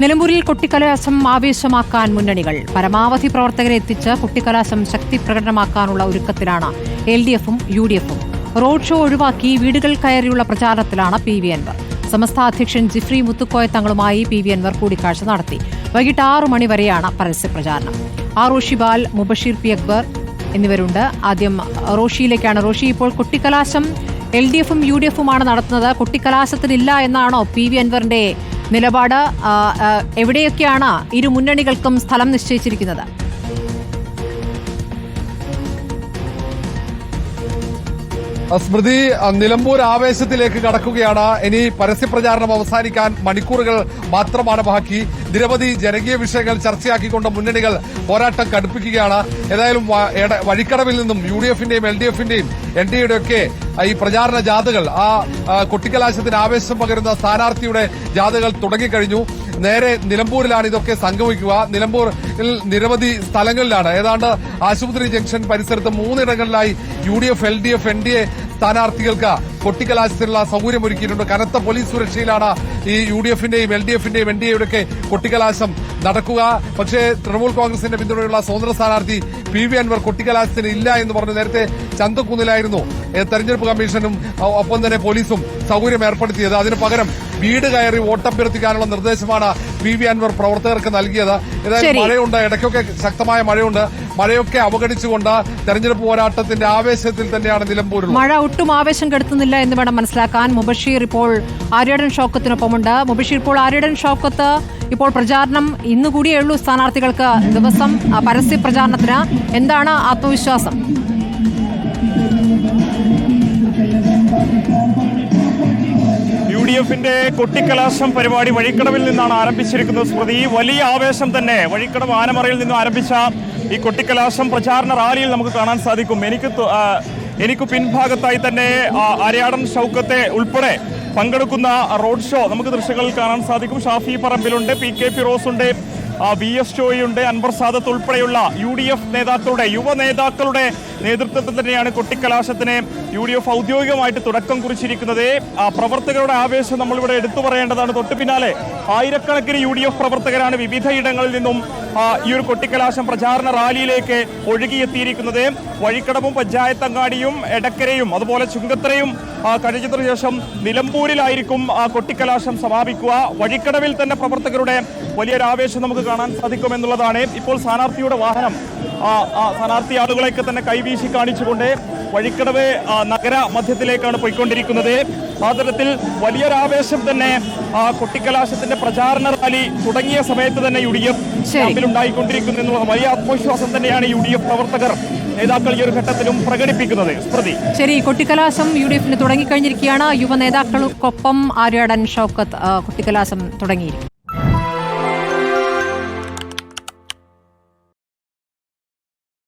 നിലമ്പൂരിൽ കുട്ടിക്കലാശം ആവേശമാക്കാൻ മുന്നണികൾ. പരമാവധി പ്രവർത്തകരെ എത്തിച്ച് കുട്ടിക്കലാശം ശക്തി പ്രകടനമാക്കാനുള്ള ഒരുക്കത്തിലാണ് എൽ ഡി എഫും യു ഡി എഫും റോഡ് ഷോ ഒഴിവാക്കി വീടുകൾ കയറിയുള്ള പ്രചാരണത്തിലാണ് പി വി അൻവർ. സമസ്ത അധ്യക്ഷൻ ജിഫ്രി മുത്തുക്കോയ തങ്ങളുമായി പി വി അൻവർ കൂടിക്കാഴ്ച നടത്തി. വൈകിട്ട് ആറു മണിവരെയാണ് പരസ്യ പ്രചാരണം. ആർ റോഷിബാൽ മുബഷീർ പി അക്ബർ എന്നിവരുണ്ട്. ആദ്യം റോഷിയിലേക്കാണ്. റോഷി ഇപ്പോൾ കുട്ടിക്കലാശം എൽ ഡി എഫും യു ഡി എഫുമാണ് നടത്തുന്നത്. കുട്ടിക്കലാശത്തിനില്ല എന്നാണോ പി വി അൻവറിന്റെ നിലപാട് എവിടെയൊക്കെയാണ് ഇരു മുന്നണികൾക്കും സ്ഥലം നിശ്ചയിച്ചിരിക്കുന്നത്? സ്മൃതി നിലമ്പൂർ ആവേശത്തിലേക്ക് കടക്കുകയാണ്. ഇനി പരസ്യപ്രചാരണം അവസാനിക്കാൻ മണിക്കൂറുകൾ മാത്രമാണ് ബാക്കി. നിരവധി ജനകീയ വിഷയങ്ങൾ ചർച്ചയാക്കിക്കൊണ്ട് മുന്നണികൾ പോരാട്ടം കടുപ്പിക്കുകയാണ്. ഏതായാലും വഴിക്കടവിൽ നിന്നും യു ഡി എഫിന്റെയും എൽ ഡി എഫിന്റെയും എൻ ഡി എയുടെ ഒക്കെ ഈ പ്രചാരണ ജാഥകൾ ആ കുട്ടിക്കലാശത്തിന് ആവേശം പകരുന്ന സ്ഥാനാർത്ഥിയുടെ ജാഥകൾ തുടങ്ങിക്കഴിഞ്ഞു. നേരെ നിലമ്പൂരിലാണ് ഇതൊക്കെ സംഗമിക്കുക. നിലമ്പൂരിൽ നിരവധി സ്ഥലങ്ങളിലാണ്. ഏതാണ്ട് ആശുപത്രി ജംഗ്ഷൻ പരിസരത്ത് മൂന്നിടങ്ങളിലായി U D F L D F N D A സ്ഥാനാർത്ഥികൾക്ക് കൊട്ടിക്കലാശത്തിനുള്ള സൗകര്യമൊരുക്കിയിട്ടുണ്ട് കനത്ത പോലീസ് സുരക്ഷയിലാണ് ഈ യു ഡി എഫിന്റെയും എൽ ഡി എഫിന്റെയും എൻ ഡി എയുടെ ഒക്കെ കൊട്ടിക്കലാശം നടക്കുക. പക്ഷേ തൃണമൂൽ കോൺഗ്രസിന്റെ പിന്തുണയുള്ള സ്വതന്ത്ര സ്ഥാനാർത്ഥി പി വി അൻവർ കൊട്ടിക്കലാശത്തിന് ഇല്ല എന്ന് പറഞ്ഞു നേരത്തെ ചന്തക്കുന്നിലായിരുന്നു. തെരഞ്ഞെടുപ്പ് കമ്മീഷനും ഒപ്പം തന്നെ പോലീസും സൗകര്യം ഏർപ്പെടുത്തിയത്. അതിന് പകരം വീട് കയറി വോട്ടഭ്യർത്ഥിക്കാനുള്ള നിർദ്ദേശമാണ് പി വി അൻവർ പ്രവർത്തകർക്ക് നൽകിയത്. ഏതായാലും. മഴയുണ്ട്. ഇടയ്ക്കൊക്കെ ശക്തമായ മഴയുണ്ട്. മഴയൊക്കെ അവഗണിച്ചുകൊണ്ട് തെരഞ്ഞെടുപ്പ് പോരാട്ടത്തിന്റെ ആവേശത്തിൽ തന്നെയാണ് നിലമ്പൂരിൽ മഴ ഒട്ടും ആവേശം കെടുത്തുന്നില്ല. എന്ന് വേണം മനസ്സിലാക്കാൻ. മുബഷീർ ഇപ്പോൾ ആര്യടൻ ഷൗക്കത്തിനൊപ്പമുണ്ട്. മുബഷീർ ഇപ്പോൾ ആര്യടൻ ഷൗക്കത്ത് ഇപ്പോൾ പ്രചാരണം ഇന്നുകൂടിയേ ഉള്ളൂ സ്ഥാനാർത്ഥികൾക്ക് ദിവസം പരസ്യ പ്രചാരണത്തിന്. എന്താണ് ആത്മവിശ്വാസം? യു എഫിന്റെ കൊട്ടിക്കലാശം പരിപാടി വഴിക്കടവിൽ നിന്നാണ് ആരംഭിച്ചിരിക്കുന്നത്. സ്മൃതി വലിയ ആവേശം തന്നെ. വഴിക്കടവ് ആനമറയിൽ നിന്നും ആരംഭിച്ച ഈ കൊട്ടിക്കലാശം പ്രചാരണ റാലിയിൽ നമുക്ക് കാണാൻ സാധിക്കും. എനിക്ക് എനിക്ക് പിൻഭാഗത്തായി തന്നെ അരയാടൻ ഷൗക്കത്തെ ഉൾപ്പെടെ പങ്കെടുക്കുന്ന റോഡ് ഷോ നമുക്ക് ദൃശ്യങ്ങളിൽ കാണാൻ സാധിക്കും. ഷാഫി പറമ്പിലുണ്ട് പി കെ ഫിറോസ് ഉണ്ട് വി എസ് ചോയുണ്ട് അൻവർ സാദത്ത് ഉൾപ്പെടെയുള്ള യു ഡി എഫ് നേതാക്കളുടെ യുവ നേതാക്കളുടെ നേതൃത്വത്തിൽ തന്നെയാണ് കൊട്ടിക്കലാശത്തിന് യു ഡി എഫ് ഔദ്യോഗികമായിട്ട് തുടക്കം കുറിച്ചിരിക്കുന്നത്. പ്രവർത്തകരുടെ ആവേശം നമ്മളിവിടെ എടുത്തു പറയേണ്ടതാണ്. തൊട്ടു പിന്നാലെ ആയിരക്കണക്കിന് യു ഡി എഫ് പ്രവർത്തകരാണ് വിവിധ ഇടങ്ങളിൽ നിന്നും ഈ ഒരു കൊട്ടിക്കലാശം പ്രചാരണ റാലിയിലേക്ക് ഒഴുകിയെത്തിയിരിക്കുന്നത്. വഴിക്കടവും പഞ്ചായത്ത് അങ്ങാടിയും എടക്കരയും അതുപോലെ ചുങ്കത്തരയും കഴിഞ്ഞതിനു ശേഷം നിലമ്പൂരിലായിരിക്കും കൊട്ടിക്കലാശം സമാപിക്കുക. വഴിക്കടവിൽ തന്നെ പ്രവർത്തകരുടെ വലിയൊരു ആവേശം നമുക്ക് കാണാൻ സാധിക്കും എന്നുള്ളതാണ് ഇപ്പോൾ സ്ഥാനാർത്ഥിയുടെ വാഹനം. സ്ഥാനാർത്ഥി ആളുകളെയൊക്കെ തന്നെ കൈവീശി കാണിച്ചുകൊണ്ട് വഴിക്കടവ് നഗര മധ്യത്തിലേക്കാണ് പോയിക്കൊണ്ടിരിക്കുന്നത്. ആ തരത്തിൽ വലിയൊരു ആവേശം തന്നെ ആ കൊട്ടിക്കലാശത്തിന്റെ പ്രചാരണ റാലി തുടങ്ങിയ സമയത്ത് തന്നെ യു ഡി എഫ്. ക്യാമ്പിലുണ്ടായിക്കൊണ്ടിരിക്കുന്നു എന്നുള്ള വലിയ ആത്മവിശ്വാസം തന്നെയാണ് യു ഡി എഫ് പ്രവർത്തകർ നേതാക്കൾ ഈ ഒരു ഘട്ടത്തിലും പ്രകടിപ്പിക്കുന്നത്. സ്മൃതി. ശരി കൊട്ടിക്കലാശം യു ഡി എഫിന് തുടങ്ങിക്കഴിഞ്ഞിരിക്കുകയാണ്. യുവ നേതാക്കൾക്കൊപ്പം ആര്യാടൻ ഷൗക്കത്ത് കൊട്ടിക്കലാശം തുടങ്ങിയിരിക്കും